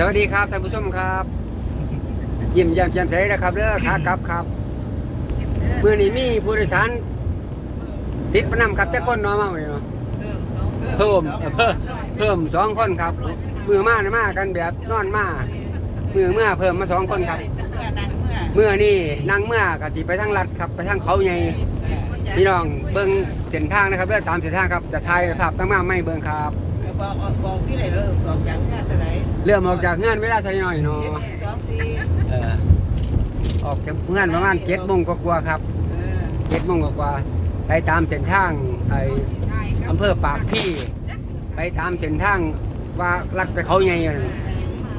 สวัสดีครับท่านผู้ชมครับยิ้มแย้มแจ่มใสนะครับเด้อขากลับครับเมื่อนี้มีผู้โดยสารติดประนำครับแต่คนน้อยมากเลยเนาะเพิ่มเอ่อเพิ่มเพิ่มสองคนครับมือมาเนี่ยมากันแบบนอนมามือเมื่อเพิ่มมาสองคนครับ เมื่อนี่นั่งเมื่อกะจิไปทางลัดครับไปทางเขาใหญ่พี่น้องเบิ้งเส้นทางนะครับเลือตามเส้นทางครับจะถ่ายภาพตั้งมาไม่เบิ้งครับก็ บอกออกบอกที่ไหนเริ่มสองจากหน้าเท่าไหร่เริ่มออกจากเงื่อนเวลาเท่าน้อยเนาะสองสี่เออออกจากเงื่อนประมาณเจ็ดโมงกว่าๆครับเออเจ็ดโมงกว่าๆไปตามเส้นทางไออำเภอปากพี่ ไปตามเส้นทางว่าลัดไปเขาใหญ่นั่น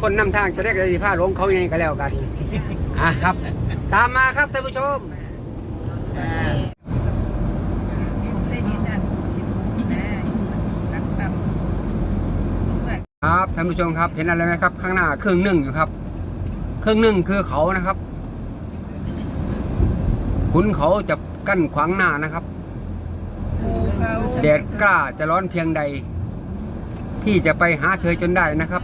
คนนำทางจะได้กระดิผ้าหลงเขาใหญ่ก็แล้วกันอะครับ ตามมาครับท่านผู้ชมอ่า ครับท่านผู้ชมครับเห็นอะไรไหมครับ ข้างหน้าเครื่องหนึ่งอยู่ครับเครื่องหนึ่งคือเขานะครับขุนเขาจะกั้นขวางหน้านะครับแดดกล้าจะร้อนเพียงใด พี่จะไปหาเธอจนได้นะครับ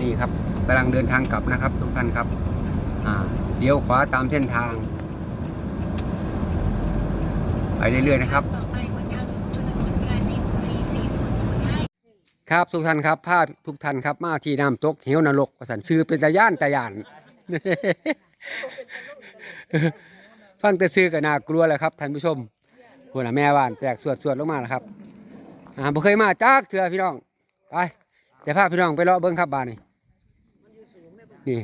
นี่ครับกำลังเดินทางกลับนะครับ ทุกท่านครับเลี้ยวขวาตามเส้นทาง ไปเรื่อยๆนะครับ ครับทุกท่านครับภาพทุกท่านครับมาที่น้ำตกเหวนรกประสันชื่อเป็นตะย่านตะย่านฟังแต่ซื้อก็น่ากลัวแล้วครับท่านผู้ชมหัวหน้าแม่บ้านแตกสวดสวดลงมาแล้วครับอ่าบ่เคยมาจากเถื่อพี่น้องไปจะพาพพี่น้องไปเลาะเบิ้งครับบ้านนี่นี่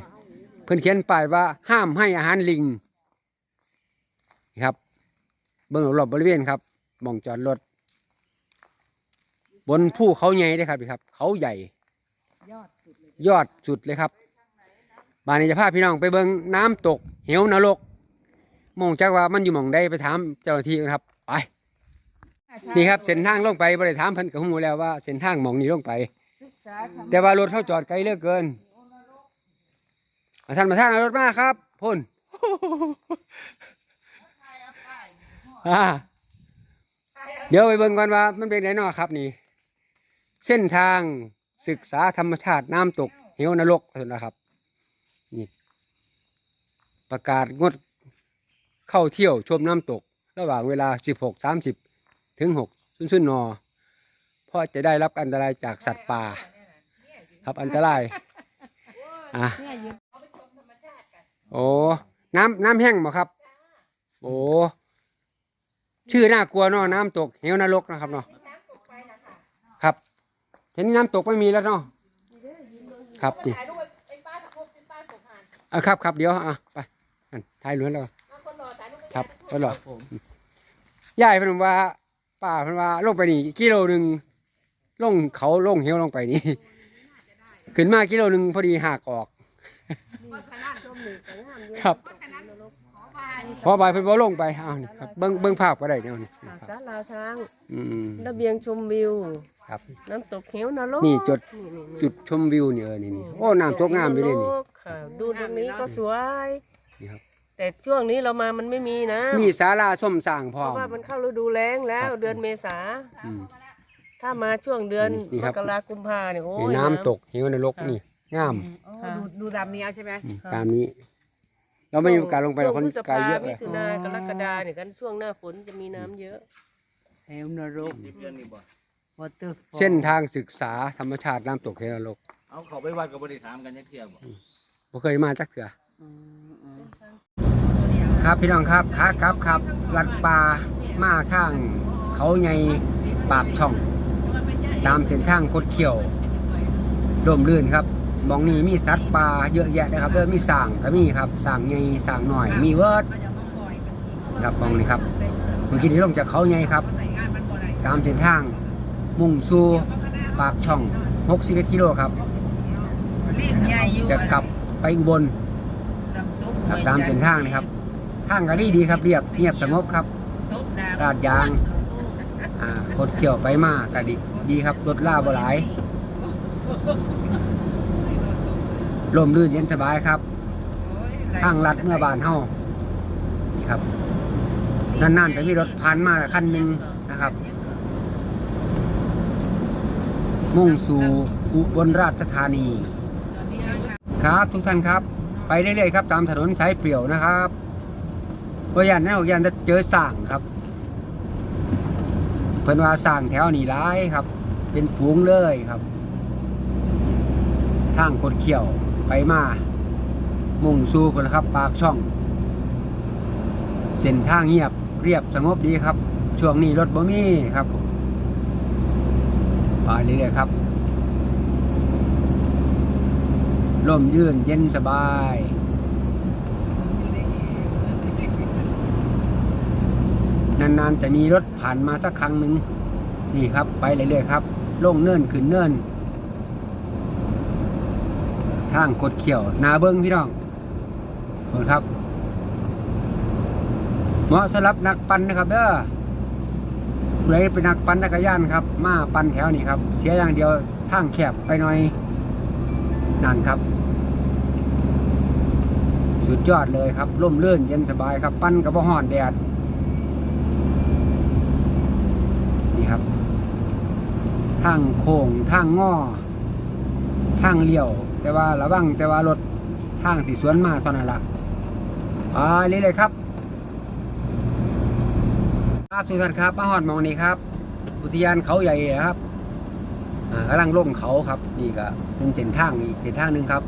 เพิ่นเขียนป้ายว่าห้ามให้อาหารลิงครับ เบิ้งรอบบริเวณครับมองจอดรถ บนภูเขาใหญ่เด้อครับนี่ครับ เขาใหญ่ ยอดสุดเลยครับบ้านนี้จะพาพี่น้องไปเบิ้งน้ำตก เหวนรกมองจากว่ามันอยู่หมองใดไปถามเจ้าหน้าที่กันครับไปนี่ครับเส้นทางลงไปบริถามเพิ่นกับหูแล้วว่าเส้นทางหมองนี้ลงไป ศึกษาทำแต่ว่ารถเขาจอดไกลเหลือเกินอาท่านมาท่านเอารถมาครับพ่นอ่าเดี๋ยวไปเบิ่งก่อนว่ามันเป็นไงเนาะครับนี่ เส้นทางศึกษาธรรมชาติน้ำตก เหวนรกนะครับนี่ประกาศงดเข้าเที่ยวชมน้ำตก ระหว่างเวลา 16 30 ถึง6ซุนเพราะจะได้รับอันตรายจากสัตว์ป่า ครับอันตรายอะโอ้น้ำน้ำแห้งบ่ครับ โอ้ชื่อน่ากลัวเนาะน้ำตกเหวนรกนะครับเนาะ เห็นน้ำตกไม่มีแล้วเนาะครับนี่อะครับครับเดี๋ยวอะไปนั่นถ่ายเหลือแล้วครับก็หรอยายเพิ่นว่าป้าเพิ่นว่าลงไปนี่กิโลหนึ่งลงเขาลงเหวลงไปนี่ขึ้นมากิโลหนึ่งพอดีหักออกครับพอบายเพิ่นบ่ลงไปอ้าวนี่ครับเบิ่งเบิ่งภาพก็ได้เดี๋ยวนี้หาดสาลาวช้างอืมระเบียงชมวิว ครับ น้ำตกเหวนรกนี่จุด นี่ๆๆจุดชมวิวนี่เออนี่นี่โอ้น้ำตกงามไปเลยนี่ ค่ะดูตรงนี้ก็สวยนี่ครับ แต่ช่วงนี้เรามามันไม่มีนะมีศาลาส้มสร้างพเพร้อราะมว่ามันเข้าฤดูแล้งแล้วครับ เดือนเมษาอืม ถ้ามาช่วงเดือนนี่มครับ กรากุมภาเนี่ยโอ้นี่ย น้ำตกเหวนรกนี่งามค่ะดูดูดำนี้เอาใช่ไหมอืมตามนี้ เราไม่มีโอกาสลงไปหรอกช่วคนพฤษไกลภาเยอะเลมิยถุนากรกฎาเนี่ยกันช่วงหน้าฝนจะมีน้ำเยอะเหวนรกวอเตอร์ฟอ ลเส้นทางศึกษาธรรมชาติน้ำตกเหวนรกเอาเขาไปวัดกับบริถามกันยักเทียบบ่บ่เคยมาจักเถื่อครับพี่น้องครับขากลับครับลัดป่ามาทางเขาใหญ่ปากช่อง ตามเส้นทางคดเขียวร่มรื่นครับหมองนี้มีสัตว์ป่าเยอะแยะนะครับเด้อมีส่างก็มีครับส่างใหญ่ส่างหน่อย มีเวิร์ดครับหมองนี้ครับเมื่อกี้นี้ลงจากเขาใหญ่ครับ ตามเส้นทาง มุ่งสู่ปากช่อง 61กิโลครับลิงใหญ่อยู่จะกลับไปอุบลน้ำตกครับตามเส้นทางนะครับทางกะลี่ดีครับเรียบเงียบสงบครับตกน้ำลาดยางอ่าคดเขี่ยวไปมากกะดีดีครับรถล่าบ่หลายลมลื่นเย็นสบายครับทางลัดเมื่อบานเฮานี่ครับนานๆแต่มีรถผ่านมาคันหนึ่งนะครับ มุ่งสู่อุบลราชธานี ครับทุกท่านครับ ไปเรื่อยๆครับ ตามถนนสายเปลี่ยวนะครับเพราะยันนั่นออกยันจะเจอสั่งครับเพิ่นว่าสั่งแถวนี้ร้ายครับ เป็นฝูงเลยครับ ทางคดเขี่ยวไปมา มุ่งสู่คนครับ ปากช่อง เส้นทางเงียบเรียบสงบดีครับ ช่วงนี้รถบ่มีครับผม ไปเรื่อยๆครับลมยื่นเย็นสบาย นานๆ จะมีรถผ่านมาสักครั้งหนึ่งนี่ครับ ไปเรื่อยๆครับลงเนินขึ้นเนิน ทางคดเขียว นาเบิ้งพี่น้องขอบคุณครับ เหมาะสำหรับนักปั่นนะครับเด้อ ผู้ใครเป็นนักปั่นนักยานครับ มาปั่นแถวนี้ครับ เสียอย่างเดียวทางแคบไปหน่อยนั่นครับ สุดยอดเลยครับร่มเรื่นเย็นสบายครับ ปั้นกับบ่ฮ้อนแดดนี่ครับทางโค้งทางงอทางเลี้ยว แต่ว่าระวังแต่ว่ารถทางสิสวนมาเท่านั้นละไปเรื่อยครับ ครับทุกท่านครับมาฮอดมองนี้ครับ อุทยานเขาใหญ่ครับอ่ากำลังลงเขาครับนี่ก็เป็นเส้นทางอีกเส้นทางหนึ่งครับ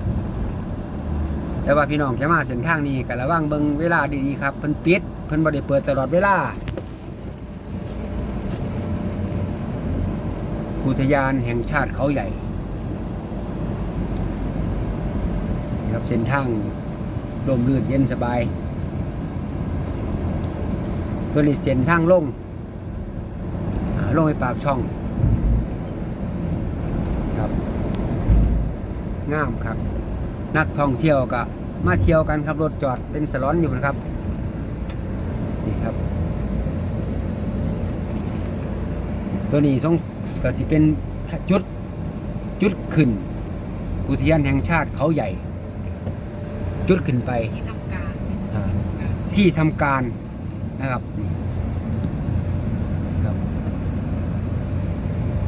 แต่ว่าพี่น้องจะมาเส้นทางนี้ก็ระวังเบิ่งเวลาดีๆครับเพิ่นปิดเพิ่นบ่ได้เปิดตลอดเวลา อุทยานแห่งชาติเขาใหญ่ครับเส้นทางร่มรื่นเย็นสบาย ตัวนี้เส้นทางลงอ่าลงไปปากช่อง ครับงามครับ นักท่องเที่ยวก็มาเที่ยวกันครับรถจอดเป็นสลอนอยู่นะครับนี่ครับ ตัวนี้ทรงก็สิเป็นจุดจุดขึ้น อุทยานแห่งชาติเขาใหญ่ จุดขึ้นไป ที่ทำการอ่าที่ทำการ นะครับครับ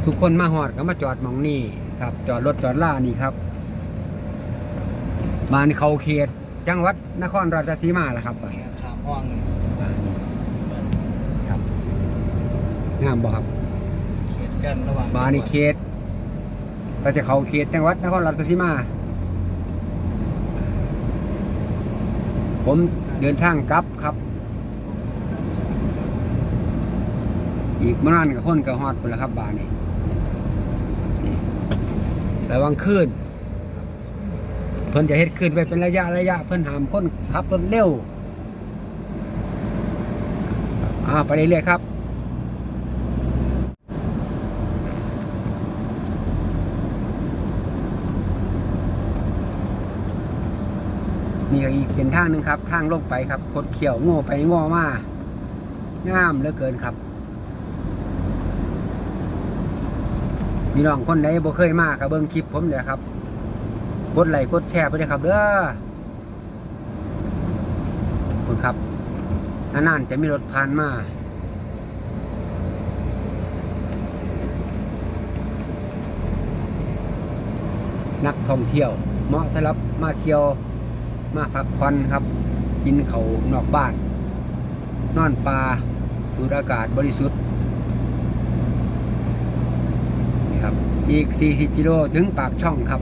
ทุกคนมาหอดก็มาจอดหมองนี่ครับ จอดรถจอดล่านี่ครับบ้านเขาเขตจังหวัดนครราชสีมาแหละครับขามห้องนี่อ่านี่ครับงามบ่ครับเขตกันระหว่างบ้านนี่เขตก็จะเขาเขตจังหวัดนครราชสีมา ผมเดินทางกลับครับ อีกเมื่อนานกับคนกับฮอดไปแล้วครับบานนี้นี่ระวังคลื่นเพิ่นจะเฮ็ดคลื่นไวเป็นระยะระยะ เพิ่นหามคนขับรถเร็วอ่าไปเรื่อยๆครับนี่ก็อีกเส้นทางหนึ่งครับ ทางลงไปครับกดเขียวโง่ไปโง่มางามเหลือเกินครับ มีน้องคนไหนบ่เคยมากับเบิ่งคลิปผมเลยครับกดไลค์กดแชร์ไปเลยครับเด้อคุณครับนานๆจะมีรถผ่านมานักท่องเที่ยว เหมาะสำหรับมาเที่ยวมาพักผ่อนครับ กินเขานอกบ้าน นอนปลาสูดอากาศบริสุทธิ์นี่ครับ อีก 40 กิโลถึงปากช่องครับ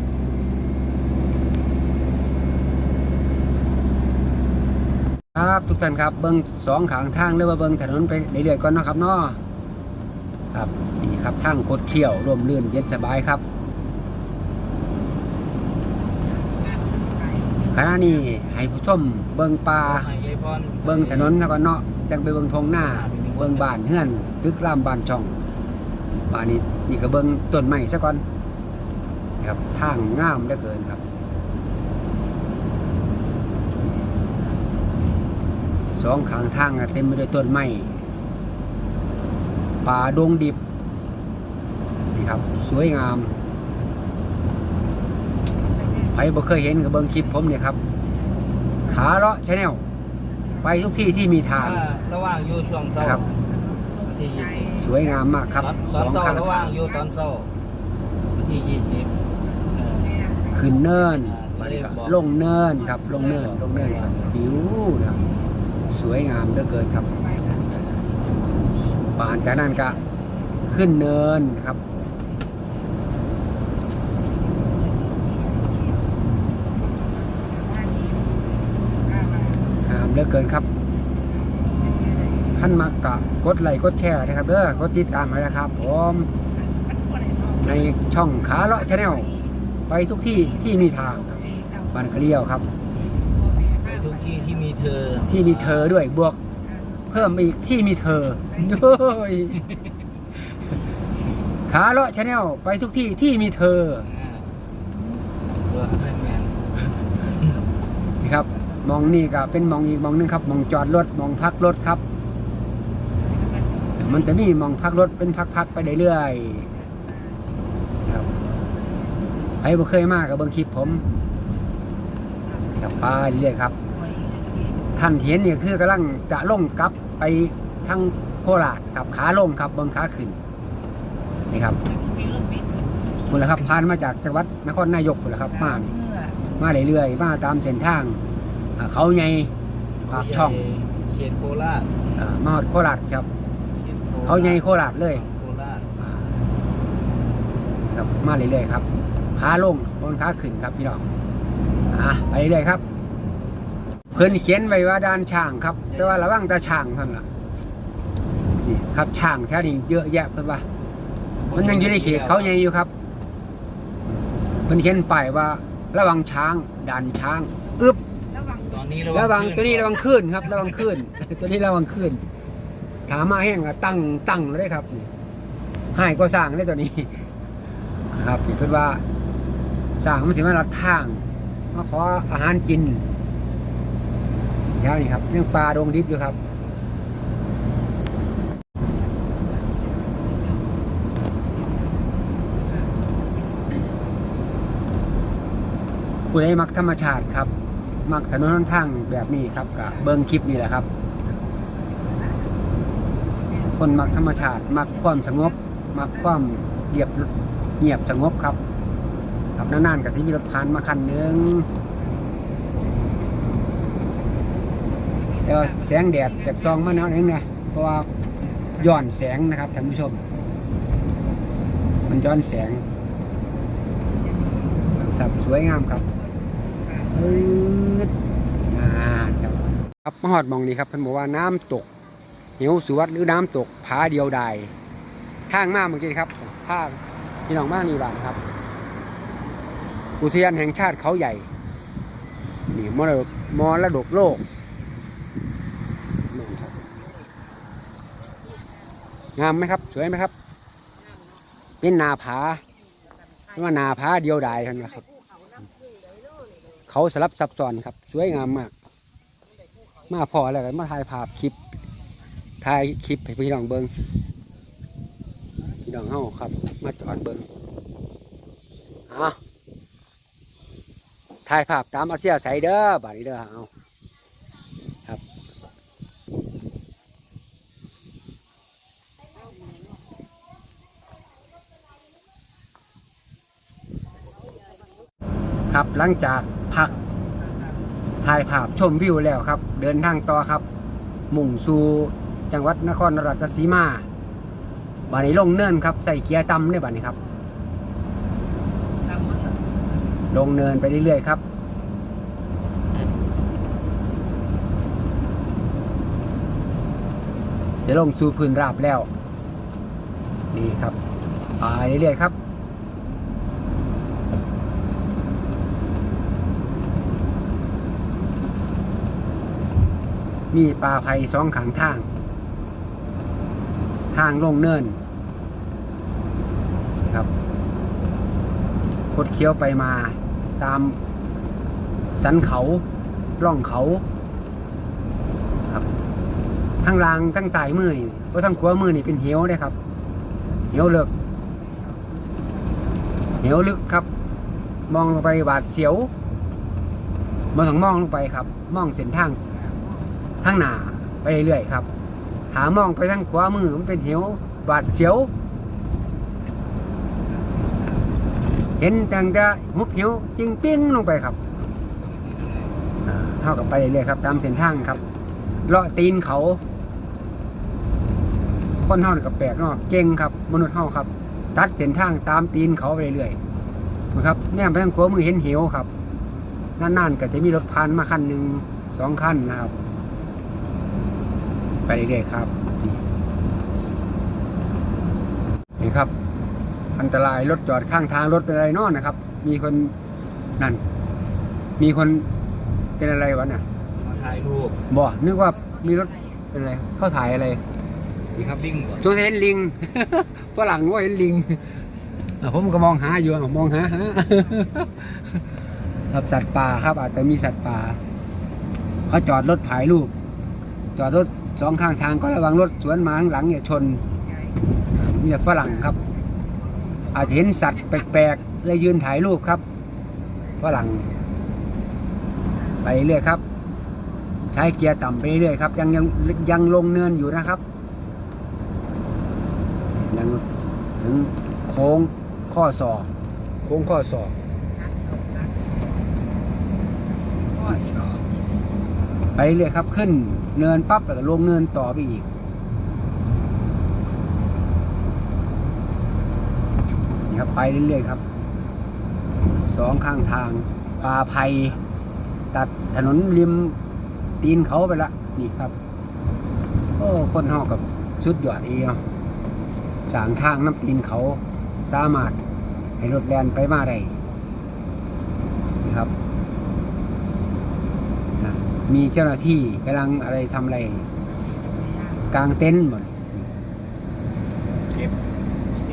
ครับทุกท่านครับเบิ้งสองขางทางหรือว่าเบิ้งถนนไปเรื่อยๆก่อนนะครับเนาะครับนี่ครับทางโคดเขียวร่มรื่นเย็นสบายครับขณะนี้ให้ผู้ชมเบิ่งป่าเบิ่งถนนแล้วก็เนาะจังไปเบิ่งทงหน้า เบิ่งบ้านเฮือนตึกรามบ้านช่อง บ้านนี้นี่ก็เบิ่งต้นไม้ซะก่อน ครับทางงามเหลือเกินครับสองข้างทางอะเต็มไปด้วยต้นไม้ป่าดงดิบนี่ครับ สวยงามใครบ่เคยเห็นก็เบิ่งคลิปผมเนี่ยครับ ขาเลาะชาแนลไปทุกที่ที่มีทางถ้ระหว่างอยู่ช่วงเช้าครับวันที่ยี่ สิบสวยงามมากครับตสอนองเช้าข้างระหว่างอยู่ตอนเช้าที่ยี่สิบเออขึ้นเนินบัดนี้ก็ลงเนินครับลงเนินลงเนินครับผิวนะครับสวยงามเหลือเกินครับป่านจากนั้นก็ขึ้นเนินครับ งามเหลือเกินครับ ท่านมักกะกดไลค์กดแชร์นะครับเด้อกดติดตามไว้นะครับผมในช่องขาเลาะชาแนลไปทุกที่ที่มีทางครับบ้านกะเลียวครับไปทุกที่ที่มีเธอ ที่มีเธอด้วยบวก เพิ่มอีกที่มีเธอด้วยขาเลาะชาแนลไปทุกที่ที่มีเธออ่าตัวแมนแมนนี่ครับมองนี่ก็เป็นมองอีกมองหนึงครับ มองจอดรถมองพักรถครับ มันจะมีมองพักรถเป็นพักๆไปเรื่อยๆครับใครบ่เคยมากกับเบิ่งคลิปผมครับไปเรื่อยๆครับ ท่านเห็นเนี่ยคือกำลังจะลงกลับไปทางโคราชครับขาลงครับเบิ่งขาขึ้นนี่ครับคุณละครับผ่านมาจากจังหวัดนครนายกคุณละครับมานี่มาเรื่อยๆมาตามเส้นทางอ่าเขาใหญ่ปากช่องเขตโคราชอ่ามาฮอดโคราชครับขตโครช เขาใหญ่โคราชเลยโคราชอ่าครับมาเรื่อยๆครับขาลงบนขาขึ้นครับพี่น้องอะไปเรื่อยๆครับเพิ่นเขียนไว้ว่าด้านช่างครับ แต่ว่าระวังแตาช่างเท่านั้นล่ะนี่ครับช่างแถวนี้เยอะแยะเพิ่นว่ามันยังอยู่ในเขตเขาใหญ่อยู่ครับเพิ่นเขียนป้ายว่า ระวังช้างดันช้างอึบตอนนี้ระวังขึ้ตัวนี้ระวังขึ้นครับ ระวังขึ้นตัวนี้ระวังขึ้น ถามมาแห้งก็ตั้งตั้งเลยครับให้ก็สร้างได้ตัวนี้ครับเพิ่นว่าสร้างมันสิมาลัดทางมาขออาหารกินแถวนี้ครับยังปลาดงดิบอยู่ครับผู้ใดมักธรรมชาติครับ มักถนนหนทางแบบนี้ครับก็เบิ่งคลิปนี่แหละครับ คนมักธรรมชาติมักความสงบ มักความเรียบเงียบสงบครับครับนานๆกับที่มีรถผ่านมาคันหนึงแต่ว่าแสงแดดจากซองมาแนวนึงนะเพราะว่าย้อนแสงนะครับท่านผู้ชม มันย้อนแสงสับสวยงามครับอืดนานครับครับมาหอดมองนี้ครับเพิ่นบอกว่าน้ำตก เหวสุวัสดหรือน้ำตกผาเดียวดายทางมาเมื่อกี้ครับทางพี่น้องมากนี่บ้านครับ อุทยานแห่งชาติเขาใหญ่นี่มรดกมรดกโลกงามไหมครับ สวยไหมครับ เป็นนาผาเรียกว่านาผาเดียวดายท่านั้นครับ เขาสลับซับซ้อนครับ สวยงามมาก มาพอแล้วกันมาถ่ายภาพคลิป ถ่ายคลิปให้พี่น้องเบิงพี่น้องเฮาครับ มาจอดเบิงเอาถ่ายภาพตามอาเซียใส่เด้อบ่าดนี้เด้อเอาครับ ครับหลังจากพักถ่ายภาพชมวิวแล้วครับ เดินทางต่อครับ มุ่งสู่ จังหวัดนครราชสีมาบานนี้ลงเนินครับใส่เกียร์ต่ำได้บานนี้ครับ ลงเนินไปเรื่อยๆครับ จะลงสู่พื้นราบแล้ว นี่ครับไปเรื่อยๆครับมีปลาไผ่สองขางทาง ทางลงเนินครับคดเคี้ยวไปมาตามสันเขาร่องเขาครับทั้งลางทั้งสายมือนี่เพราะทั้งขวามือนี่เป็นเหวเลยครับ เหวเลิกเหวลึกครับ มองลงไปบาดเสียวมองถึงมองลงไปครับ มองเส้นทางทางหนาไปเรื่อยๆครับ หามองไปทางขวามือมันเป็นเหวบาดเสียว เห็นจังจะหุบหิวจริงปิ้งลงไปครับเท่ากับไปเรื่อยครับ ตามเส้นทางครับเลาะตีนเขา คนเฮานี่ก็แปลกเนาะเก่งครับ มนุษย์เฮาครับ ตัดเส้นทางตามตีนเขาไปเรื่อยๆนะครับแนมไปทางขวามือเห็นเหวครับนานๆก็จะมีรถผ่านมาคันหนึ่งสองคันนะครับ ไปเรื่อยๆครับ นี่ครับ อันตรายรถจอดข้างทางรถเป็นอะไรเนอนนะครับ มีคนนั่น มีคนเป็นอะไรวะน่ะมาถ่ายรูปบ่นึกว่ามีรถเป็นอะไรเข้าถ่ายอะไรนี่ครับลิงก่อนช่วงเห็นลิงฝรั่งว่าเห็นลิงอะผมก็มองหาอยู่อะมองหาหาครับสัตว์ป่าครับ อาจจะมีสัตว์ป่าเขาจอดรถถ่ายรูป จอดรถ สองข้างทางก็ระวังรถสวนมาข้างหลังอย่าชนมีแต่ฝรั่งครับ อาจจะเห็นสัตว์แปลกๆเลยยืนถ่ายรูปครับฝรั่งไปเรื่อยครับ ใช้เกียร์ต่ำไปเรื่อยครับ ยังยังยังลงเนินอยู่นะครับยังถึงโค้งข้อศอกโค้งข้อศอกไปเรื่อยครับขึ้น เนินปั๊บแล้วก็ลงเนินต่อไปอีก นี่ครับไปเรื่อยๆครับ สองข้างทางป่าไผ่ตัดถนนริมตีนเขาไปละ นี่ครับ โอ้คนเฮากับชุดยอดเอีเนาะสางทางน้ำตีนเขาสามารถให้รถแลนไปมาได้นะครับ มีเจ้าหน้าที่กำลังอะไรทำอะไรกลางเต็นท์หมดเก็บ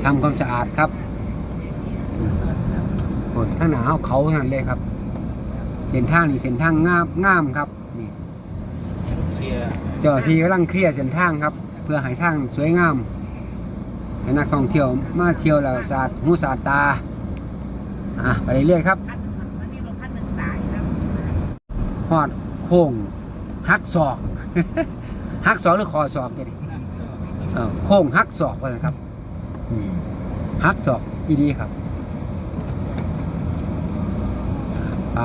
ทำความสะอาดครับโอ้ข้างหนาเขาเขาทั้งนั้นเลยครับ เส้นทางนี่เส้นทางงามงามครับนี่เคลียร์เจ้าหน้าที่กำลังเคลียร์เส้นทางครับ เพื่อให้ทางสวยงามให้นักท่องเที่ยวมาเที่ยวแล้วสาดหูสาดตาอะไปเรื่อยๆครับหอด โค้งหักศอก หักศอกหรือคอศอกเนี่ยดิเออโค้งหักศอกว่าซั่นครับอืมหักศอกอีดีครับไป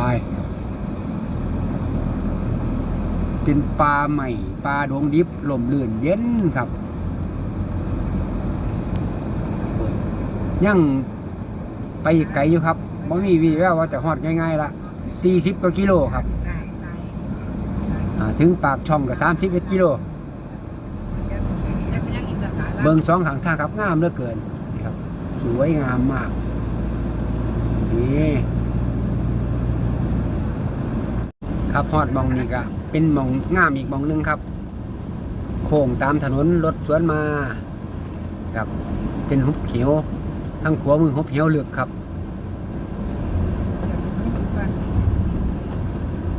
เป็นปลาใหม่ปลาดวงดิบลมลื่นเย็นครับยังไปอีกไกลอยู่ครับบ่มีวีแววว่าจะฮอดง่ายๆละ40กว่ากิโลครับอ่า ถึงปากช่องก็31กิโลเบิ่งสองข้างทางครับงามเหลือเกินนี่ครับ สวยงามมากนี่ครับฮอดหมองนี้ก็เป็นหมองงามอีกหมองหนึงครับ โค้งตามถนนรถสวนมา ครับ เป็นหุบเขียวทั้งขวามือหุบเขียวเลือกครับ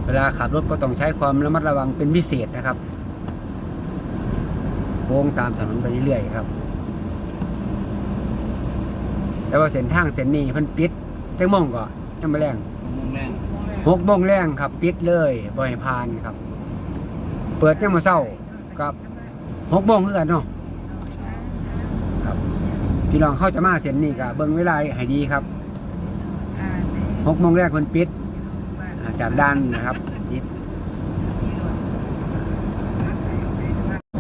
เวลาขับรถก็ต้องใช้ความระมัดระวังเป็นพิเศษนะครับ โค้งตามถนนไปเรื่อยๆครับ แต่ว่าเส้นทางเส้นนี้เพิ่นปิดจังโมงก็ยังไม่แรงมุมแรงหกโมงแรงครับ ปิดเลยบ่ให้ผ่านครับ เปิดจังมาเศร้ากับหกโมงคือกันเนาะครับ พี่น้องเข้าจะมาเส้นนี้ก็เบิ่งเวลาให้ดีครับหกโมงแรกเพิ่นปิดอ่า จากด้านนะครับปิด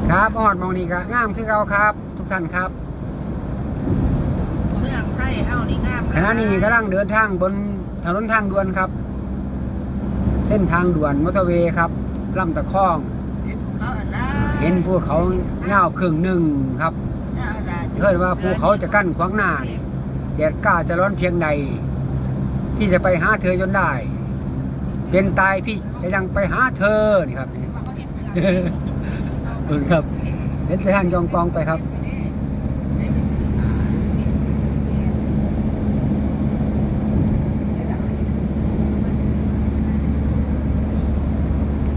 ครับออดหมองนี้ก็งามคือเก่าครับ ทุกท่านครับเมืองไทยเฮานี่งามขณะนี้กำลังเดินทางบนถนนทางด่วนครับ เส้นทางด่วนมอเตอร์เวย์ครับลำตะคองเขาอันละเห็นภูเขาเงาวครึ่งหนึ่งครับเกิดว่าภูเขาจะกั้นขวางหน้านี่แดดกล้าจะร้อนเพียงใดพี่จะไปหาเธอจนได้ เป็นตายพี่จะยังไปหาเธอนี่ครับเออครับเห็นทางจองปองไปครับ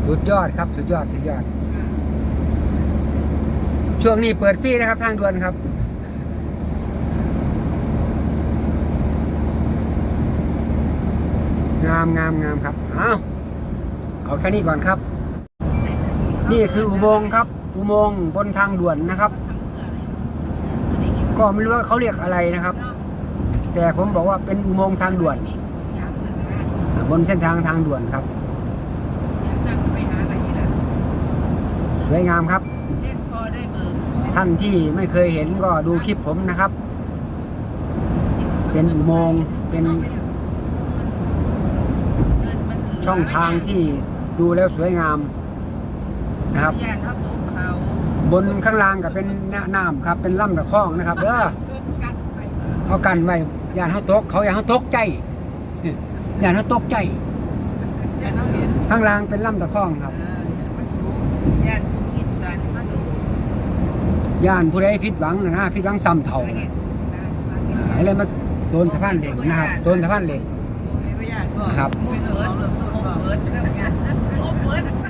สุดยอดครับสุดยอดสุดยอด ช่วงนี้เปิดฟรีนะครับทางด่วนครับ งามงามงามครับเอาเอาแค่นี้ก่อนครับ นี่คืออุโมงค์ครับ อุโมงค์บนทางด่วนนะครับ ก็ไม่รู้ว่าเขาเรียกอะไรนะครับ แต่ผมบอกว่าเป็นอุโมงค์ทางด่วน บนเส้นทางทางด่วนครับ สวยงามครับ ท่านที่ไม่เคยเห็นก็ดูคลิปผมนะครับ เป็นอุโมงค์เป็น ช่องทางที่ดูแล้วสวยงามนะครับ ย่านเขาตกเขาบนข้างล่างก็เป็นน้ำครับ เป็นลำตะคองนะครับเด้อกัดไปเขากันไว้ยานเขาตก เขาอยานเขาตกใจยานเขาตกใจ ย่านเขาเห็นข้างล่างเป็นลำตะคองครับเออมาสูงย่านผู้คิดสันมาดูย่านผู้ใดผิดหวังนะนะผิดหวังซ้ำเท่าเห็นอะไรมาโดนสะพานเหล็กนะครับโดนสะพานเหล็กไม่ย่านบ่ ครับ มุกเปิดมุกเปิดเครื่องงาน